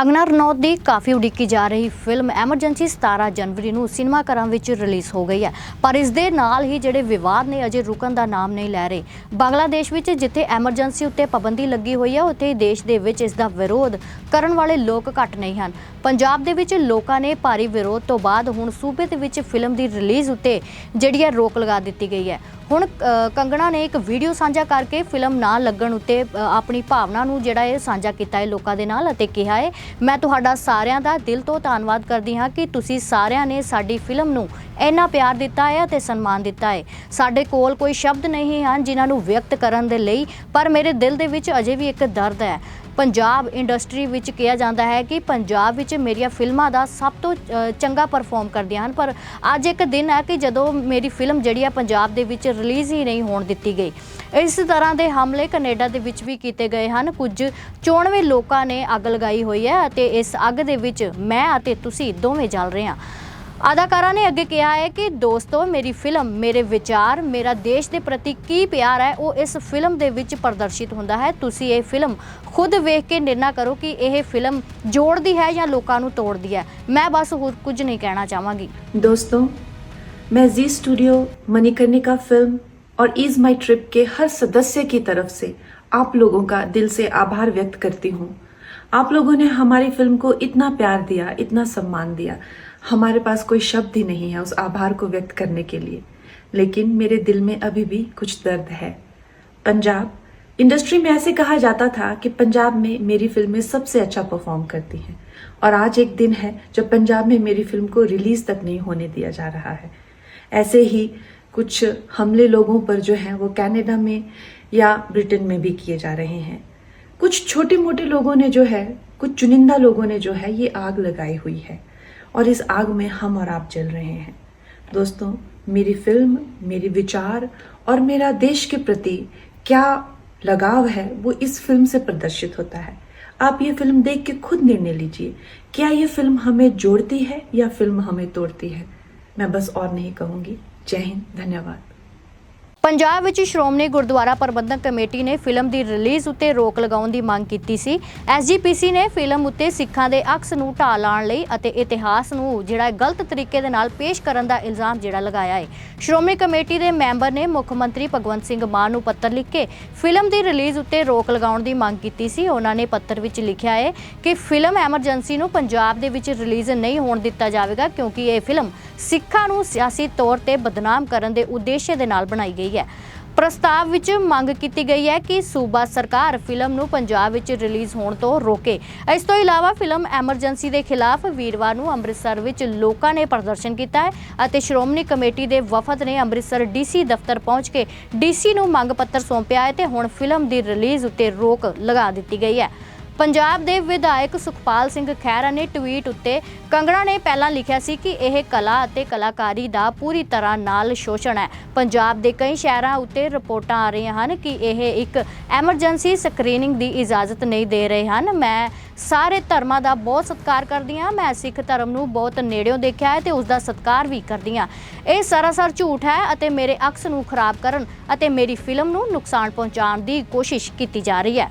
ਅੰਗਨਾ ਰਣੌਤ ਦੀ ਕਾਫੀ ਉਡੀਕੀ ਜਾ ਰਹੀ film emergency 17 ਜਨਵਰੀ ਨੂੰ ਸਿਨੇਮਾ ਘਰਾਂ ਵਿੱਚ ਰਿਲੀਜ਼ ਹੋ ਗਈ ਹੈ। ਪਰ ਇਸ ਦੇ ਨਾਲ ਹੀ ਜਿਹੜੇ ਵਿਵਾਦ ਨੇ ਅਜੇ ਰੁਕਣ ਦਾ ਨਾਮ ਨਹੀਂ ਲੈ ਰਹੇ। ਬੰਗਲਾਦੇਸ਼ ਵਿੱਚ ਜਿੱਥੇ ਐਮਰਜੈਂਸੀ ਉੱਤੇ ਪਾਬੰਦੀ ਲੱਗੀ ਹੋਈ ਹੈ, ਉੱਥੇ ਹੀ ਦੇਸ਼ ਦੇ ਵਿੱਚ ਇਸ ਦਾ ਵਿਰੋਧ ਕਰਨ ਵਾਲੇ ਲੋਕ ਘੱਟ ਨਹੀਂ ਹਨ। ਪੰਜਾਬ ਦੇ ਵਿੱਚ ਲੋਕਾਂ ਨੇ ਭਾਰੀ ਵਿਰੋਧ ਤੋਂ ਬਾਅਦ ਹੁਣ ਸੂਬੇ ਦੇ ਵਿੱਚ ਫਿਲਮ ਦੀ ਰਿਲੀਜ਼ ਉੱਤੇ ਜਿਹੜੀ ਹੈ ਰੋਕ ਲਗਾ ਦਿੱਤੀ ਗਈ ਹੈ। ਹੁਣ ਕੰਗਣਾ ਨੇ ਇੱਕ ਵੀਡੀਓ ਸਾਂਝਾ ਕਰਕੇ ਫਿਲਮ ਨਾ ਲੱਗਣ ਉੱਤੇ ਆਪਣੀ ਭਾਵਨਾ ਨੂੰ ਜਿਹੜਾ ਇਹ ਸਾਂਝਾ ਕੀਤਾ ਹੈ ਲੋਕਾਂ ਦੇ ਨਾਲ ਅਤੇ ਕਿਹਾ ਹੈ, ਮੈਂ ਤੁਹਾਡਾ ਸਾਰਿਆਂ ਦਾ ਦਿਲ ਤੋਂ ਧੰਨਵਾਦ ਕਰਦੀ ਹਾਂ ਕਿ ਤੁਸੀਂ ਸਾਰਿਆਂ ਨੇ ਸਾਡੀ ਫਿਲਮ ਨੂੰ ਇੰਨਾ ਪਿਆਰ ਦਿੱਤਾ ਹੈ ਅਤੇ ਸਨਮਾਨ ਦਿੱਤਾ ਹੈ। ਸਾਡੇ ਕੋਲ ਕੋਈ ਸ਼ਬਦ ਨਹੀਂ ਹਨ ਜਿਨ੍ਹਾਂ ਨੂੰ ਵਿਅਕਤ ਕਰਨ ਦੇ ਲਈ, ਪਰ ਮੇਰੇ ਦਿਲ ਦੇ ਵਿੱਚ ਅਜੇ ਵੀ ਇੱਕ ਦਰਦ ਹੈ। ਪੰਜਾਬ ਇੰਡਸਟਰੀ ਵਿੱਚ ਕਿਹਾ ਜਾਂਦਾ ਹੈ ਕਿ ਪੰਜਾਬ ਵਿੱਚ ਮੇਰੀਆਂ ਫਿਲਮਾਂ ਦਾ ਸਭ ਤੋਂ ਚੰਗਾ ਪਰਫਾਰਮ ਕਰਦੀਆਂ ਹਨ। ਪਰ ਅੱਜ ਇੱਕ ਦਿਨ ਹੈ ਕਿ ਜਦੋਂ ਮੇਰੀ ਫਿਲਮ ਜਿਹੜੀ ਆ ਪੰਜਾਬ ਦੇ ਵਿੱਚ ਰਿਲੀਜ਼ ਹੀ ਨਹੀਂ ਹੋਣ ਦਿੱਤੀ ਗਈ। ਇਸ ਤਰ੍ਹਾਂ ਦੇ ਹਮਲੇ ਕੈਨੇਡਾ ਦੇ ਵਿੱਚ ਵੀ ਕੀਤੇ ਗਏ ਹਨ। ਕੁਝ 94 ਲੋਕਾਂ ਨੇ ਅੱਗ ਲਗਾਈ ਹੋਈ ਹੈ ਅਤੇ ਇਸ ਅੱਗ ਦੇ ਵਿੱਚ ਮੈਂ ਅਤੇ ਤੁਸੀਂ ਦੋਵੇਂ ਜਲ ਰਹੇ ਹਾਂ। ਅਦਾਕਾਰਾ ਨੇ ਅੱਗੇ ਕਿਹਾ ਹੈ ਕਿ ਦੋਸਤੋ ਮੇਰੀ ਫਿਲਮ ਮੇਰੇ ਵਿਚਾਰ ਮੇਰਾ ਦੇਸ਼ ਦੇ ਪ੍ਰਤੀ ਕੀ ਪਿਆਰ ਹੈ ਉਹ ਇਸ ਫਿਲਮ ਦੇ ਵਿੱਚ ਪ੍ਰਦਰਸ਼ਿਤ ਹੁੰਦਾ ਹੈ ਤੁਸੀਂ ਇਹ ਫਿਲਮ ਖੁਦ ਵੇਖ ਕੇ ਨਿਰਣਾ ਕਰੋ ਕਿ ਇਹ ਫਿਲਮ ਜੋੜਦੀ ਹੈ ਜਾਂ ਲੋਕਾਂ ਨੂੰ ਤੋੜਦੀ ਹੈ ਮੈਂ ਬਸ ਹੋਰ ਕੁਝ ਨਹੀਂ ਕਹਿਣਾ ਚਾਹਾਂਗੀ दोस्तों मैं जी स्टूडियो मणिकर्णिका फिल्म और ईज माई ट्रिप के हर सदस्य की तरफ से आप लोगों का दिल से आभार व्यक्त करती हूँ आप लोगों ने हमारी फिल्म को इतना प्यार दिया इतना सम्मान दिया हमारे पास कोई शब्द ही नहीं है उस आभार को व्यक्त करने के लिए। लेकिन मेरे दिल में अभी भी कुछ दर्द है। पंजाब, इंडस्ट्री में ऐसे कहा जाता था कि पंजाब में मेरी फ़िल्में सबसे अच्छा परफॉर्म करती हैं। और आज एक दिन है जब पंजाब में मेरी फ़िल्म को रिलीज़ तक नहीं होने दिया जा रहा है। ऐसे ही कुछ हमले लोगों पर जो है वो कनाडा में या ब्रिटेन में भी किए जा रहे हैं। कुछ छोटे मोटे लोगों ने जो है, कुछ चुनिंदा लोगों ने जो है ये आग लगाई हुई है। और इस आग में हम और आप जल रहे हैं। दोस्तों, मेरी फ़िल्म, मेरे विचार और मेरा देश के प्रति क्या लगाव है, वो इस फ़िल्म से प्रदर्शित होता है। आप ये फ़िल्म देख के खुद निर्णय लीजिए, क्या ये फ़िल्म हमें जोड़ती है या फ़िल्म हमें तोड़ती है? मैं बस और नहीं कहूँगी। जय हिंद, धन्यवाद। ਪੰਜਾਬ ਵਿੱਚ ਸ਼੍ਰੋਮਣੀ ਗੁਰਦੁਆਰਾ ਪ੍ਰਬੰਧਕ ਕਮੇਟੀ ਨੇ ਫਿਲਮ ਦੀ ਰਿਲੀਜ਼ ਉੱਤੇ ਰੋਕ ਲਗਾਉਣ ਦੀ ਮੰਗ ਕੀਤੀ ਸੀ। ਐਸਜੀਪੀਸੀ ਨੇ ਫਿਲਮ ਉੱਤੇ ਸਿੱਖਾਂ ਦੇ ਅਕਸ ਨੂੰ ਢਾਹ ਲਾਉਣ ਲਈ ਅਤੇ ਇਤਿਹਾਸ ਨੂੰ ਜਿਹੜਾ ਗਲਤ ਤਰੀਕੇ ਦੇ ਨਾਲ ਪੇਸ਼ ਕਰਨ ਦਾ ਇਲਜ਼ਾਮ ਜਿਹੜਾ ਲਗਾਇਆ ਹੈ। ਸ਼੍ਰੋਮਣੀ ਕਮੇਟੀ ਦੇ ਮੈਂਬਰ ਨੇ ਮੁੱਖ ਮੰਤਰੀ ਭਗਵੰਤ ਸਿੰਘ ਮਾਨ ਨੂੰ ਪੱਤਰ ਲਿਖ ਕੇ ਫਿਲਮ ਦੀ ਰਿਲੀਜ਼ ਉੱਤੇ ਰੋਕ ਲਗਾਉਣ ਦੀ ਮੰਗ ਕੀਤੀ ਸੀ। ਉਹਨਾਂ ਨੇ ਪੱਤਰ ਵਿੱਚ ਲਿਖਿਆ ਹੈ ਕਿ ਫਿਲਮ ਐਮਰਜੈਂਸੀ ਨੂੰ ਪੰਜਾਬ ਦੇ ਵਿੱਚ ਰਿਲੀਜ਼ ਨਹੀਂ ਹੋਣ ਦਿੱਤਾ ਜਾਵੇਗਾ ਕਿਉਂਕਿ ਇਹ ਫਿਲਮ ਸਿੱਖਾਂ ਨੂੰ ਸਿਆਸੀ ਤੌਰ ਤੇ ਬਦਨਾਮ ਕਰਨ ਦੇ ਉਦੇਸ਼ ਦੇ ਨਾਲ ਬਣਾਈ ਗਈ ਗਈ ਹੈ। ਪ੍ਰਸਤਾਵ ਵਿੱਚ ਮੰਗ ਕੀਤੀ ਗਈ ਹੈ ਕਿ ਸੂਬਾ ਸਰਕਾਰ ਫਿਲਮ ਨੂੰ ਪੰਜਾਬ ਵਿੱਚ ਰਿਲੀਜ਼ ਹੋਣ ਤੋਂ ਰੋਕੇ। ਇਸ ਤੋਂ ਇਲਾਵਾ ਫਿਲਮ ਐਮਰਜੈਂਸੀ ਦੇ ਖਿਲਾਫ ਵੀਰਵਾਰ ਨੂੰ ਅੰਮ੍ਰਿਤਸਰ ਵਿੱਚ ਲੋਕਾਂ ਨੇ ਪ੍ਰਦਰਸ਼ਨ ਕੀਤਾ ਹੈ ਅਤੇ ਸ਼੍ਰੋਮਣੀ ਕਮੇਟੀ ਦੇ ਵਫਦ ਨੇ ਅੰਮ੍ਰਿਤਸਰ ਡੀਸੀ ਦਫ਼ਤਰ ਪਹੁੰਚ ਕੇ ਡੀਸੀ ਨੂੰ ਮੰਗ ਪੱਤਰ ਸੌਂਪਿਆ ਹੈ ਤੇ ਹੁਣ ਫਿਲਮ ਦੀ ਰਿਲੀਜ਼ ਉੱਤੇ ਰੋਕ ਲਗਾ ਦਿੱਤੀ ਗਈ ਹੈ। ਪੰਜਾਬ ਦੇ ਵਿਧਾਇਕ ਸੁਖਪਾਲ ਸਿੰਘ ਖਹਿਰਾ ਨੇ ਟਵੀਟ ਉੱਤੇ ਕੰਗਣਾ ਨੇ ਪਹਿਲਾਂ ਲਿਖਿਆ ਸੀ ਕਿ ਇਹ ਕਲਾ ਅਤੇ ਕਲਾਕਾਰੀ ਦਾ ਪੂਰੀ ਤਰ੍ਹਾਂ ਨਾਲ ਸ਼ੋਸ਼ਣ ਹੈ। ਪੰਜਾਬ ਦੇ ਕਈ ਸ਼ਹਿਰਾਂ ਉੱਤੇ ਰਿਪੋਰਟਾਂ ਆ ਰਹੀਆਂ ਹਨ ਕਿ ਇਹ ਇੱਕ ਐਮਰਜੈਂਸੀ ਸਕਰੀਨਿੰਗ ਦੀ ਇਜਾਜ਼ਤ ਨਹੀਂ ਦੇ ਰਹੇ ਹਨ। ਮੈਂ ਸਾਰੇ ਧਰਮਾਂ ਦਾ ਬਹੁਤ ਸਤਿਕਾਰ ਕਰਦੀ ਹਾਂ। ਮੈਂ ਸਿੱਖ ਧਰਮ ਨੂੰ ਬਹੁਤ ਨੇੜਿਓਂ ਦੇਖਿਆ ਹੈ ਤੇ ਉਸ ਦਾ ਸਤਿਕਾਰ ਵੀ ਕਰਦੀ ਹਾਂ। ਇਹ ਸਰਾਸਰ ਝੂਠ ਹੈ ਅਤੇ ਮੇਰੇ ਅਕਸ ਨੂੰ ਖਰਾਬ ਕਰਨ ਅਤੇ ਮੇਰੀ ਫਿਲਮ ਨੂੰ ਨੁਕਸਾਨ ਪਹੁੰਚਾਉਣ ਦੀ ਕੋਸ਼ਿਸ਼ ਕੀਤੀ ਜਾ ਰਹੀ ਹੈ।